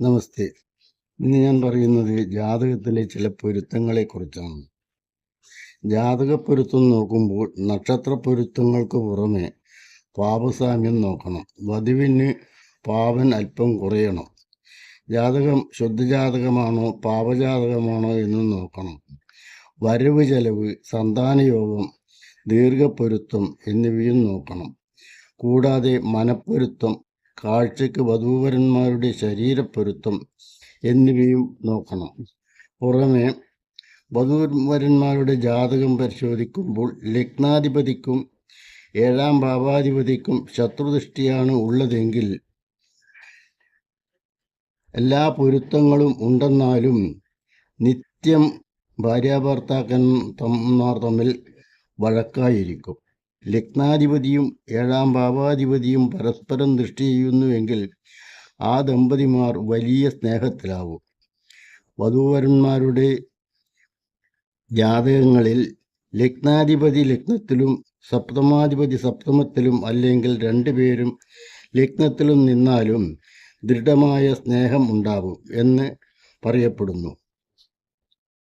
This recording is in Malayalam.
നമസ്തേ. ഇന്ന് ഞാൻ പറയുന്നത് ജാതകത്തിലെ ചില പൊരുത്തങ്ങളെ കുറിച്ചാണ് ജാതക പൊരുത്തം നോക്കുമ്പോൾ നക്ഷത്ര പൊരുത്തങ്ങൾക്ക് പുറമെ പാപസാമ്യം നോക്കണം. വധുവിന് പാവൻ അല്പം കുറയണം. ജാതകം ശുദ്ധജാതകമാണോ പാപജാതകമാണോ എന്ന് നോക്കണം. വരവ് ചെലവ് സന്താനയോഗം ദീർഘപ്പൊരുത്തം എന്നിവയും നോക്കണം. കൂടാതെ മനപ്പൊരുത്തം കാഴ്ചയ്ക്ക് വധൂവരന്മാരുടെ ശരീരപ്പൊരുത്തം എന്നിവയും നോക്കണം. പുറമെ വധൂവരന്മാരുടെ ജാതകം പരിശോധിക്കുമ്പോൾ ലഗ്നാധിപതിക്കും ഏഴാം ഭാവാധിപതിക്കും ശത്രുദൃഷ്ടിയാണ് ഉള്ളതെങ്കിൽ എല്ലാ പൊരുത്തങ്ങളും ഉണ്ടെന്നാലും നിത്യം ഭാര്യാഭർത്താക്കന്മാർ തമ്മിൽ വഴക്കായിരിക്കും. ലഗ്നാധിപതിയും ഏഴാം ഭാവാധിപതിയും പരസ്പരം ദൃഷ്ടി ചെയ്യുന്നുവെങ്കിൽ ആ ദമ്പതിമാർ വലിയ സ്നേഹത്തിലാവും. വധൂവരന്മാരുടെ ജാതകങ്ങളിൽ ലഗ്നാധിപതി ലഗ്നത്തിലും സപ്തമാധിപതി സപ്തമത്തിലും അല്ലെങ്കിൽ രണ്ടുപേരും ലഗ്നത്തിലും നിന്നാലും ദൃഢമായ സ്നേഹം ഉണ്ടാവും എന്ന് പറയപ്പെടുന്നു.